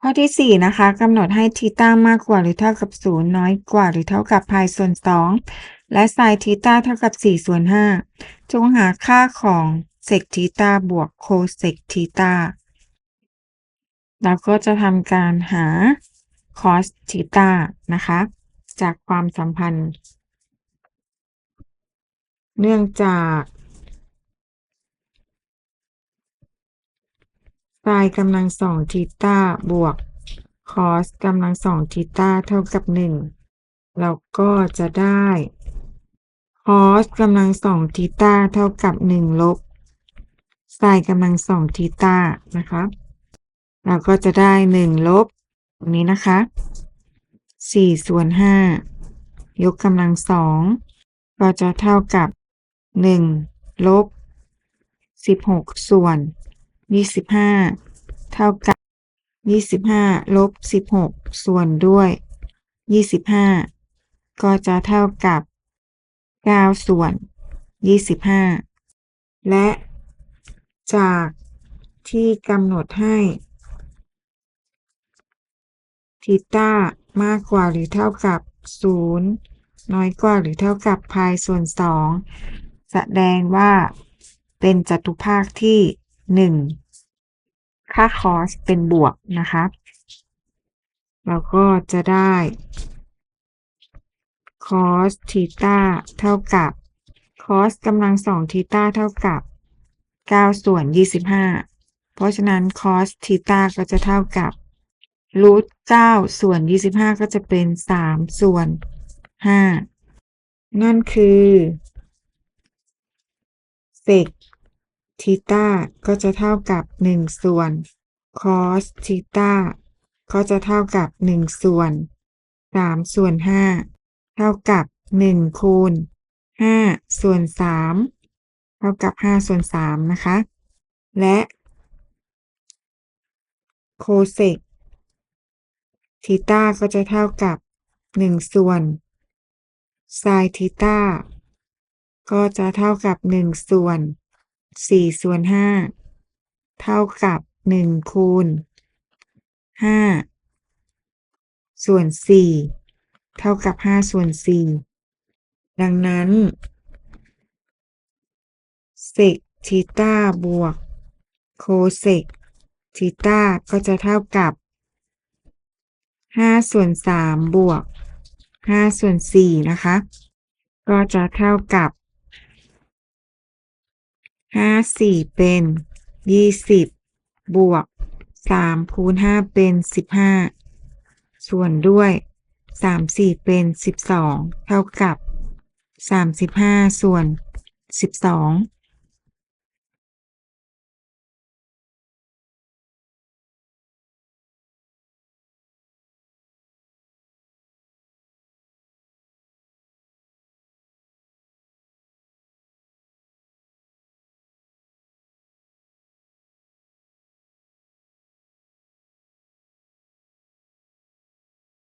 ข้อที่ 4 นะคะกำหนดให้ทีต้ามากกว่าหรือเท่ากับ 0 น้อยกว่าหรือเท่ากับพายส่วน 2 และไซน์ทีต้าเท่ากับ4ส่วน5จงหาค่าของเซกทีต้าบวกโคเซกทีต้าเราก็จะทำการหาคอสทีต้านะคะ จากความสัมพันธ์ เนื่องจาก ไซน์กำลังสองทีต้าบวกคอสกำลังสองทีต้าเท่ากับหนึ่งเราก็จะได้คอสกำลังสองทีต้าเท่ากับหนึ่งลบไซน์กำลังสองทีต้านะคะเราก็จะได้หนึ่งลบตรงนี้นะคะสี่ส่วนห้ายกกำลังสองก็จะเท่ากับหนึ่งลบสิบหกส่วน ยี่สิบห้าเท่ากับยี่สิบห้าลบสิบหกส่วนด้วยยี่สิบห้าก็จะเท่ากับเก้าส่วนยี่สิบห้าและจากที่กำหนดให้ทีต้ามากกว่าหรือเท่ากับ 0 น้อยกว่าหรือเท่ากับพายส่วน 2 แสดงว่าเป็นจัตุภาคที่ 1 ค่าคอสเป็นบวกนะคะเราก็จะได้คอสทีต้าเท่ากับคอสกำลังสองทีต้าเท่ากับ 9 ส่วน 25 เพราะฉะนั้นคอสทีต้าก็จะเท่ากับรูทเก้าส่วนยี่สิบห้าก็จะเป็นสามส่วนห้านั่นคือเซก ทีต้าก็จะเท่ากับหนึ่งส่วนคอสทีต้าก็จะเท่ากับหนึ่งส่วนสามส่วนห้าเท่ากับหนึ่งคูณห้าส่วนสามเท่ากับห้าส่วนสามนะคะ และโคเซกทีต้าก็จะเท่ากับหนึ่งส่วนไซน์ทีต้าก็จะเท่ากับหนึ่งส่วน สี่ส่วนห้าเท่ากับหนึ่งคูณห้าส่วนสี่เท่ากับห้าส่วนสี่ดังนั้นเซกทีต้าบวกโคเซกทีต้าก็จะเท่ากับห้าส่วนสามบวกห้าส่วนสี่นะคะ ก็จะเท่ากับ ห้าสี่เป็นยี่สิบบวกสามคูณห้าเป็นสิบห้าส่วนด้วยสามสี่เป็นสิบสองเท่ากับสามสิบห้าส่วนสิบสอง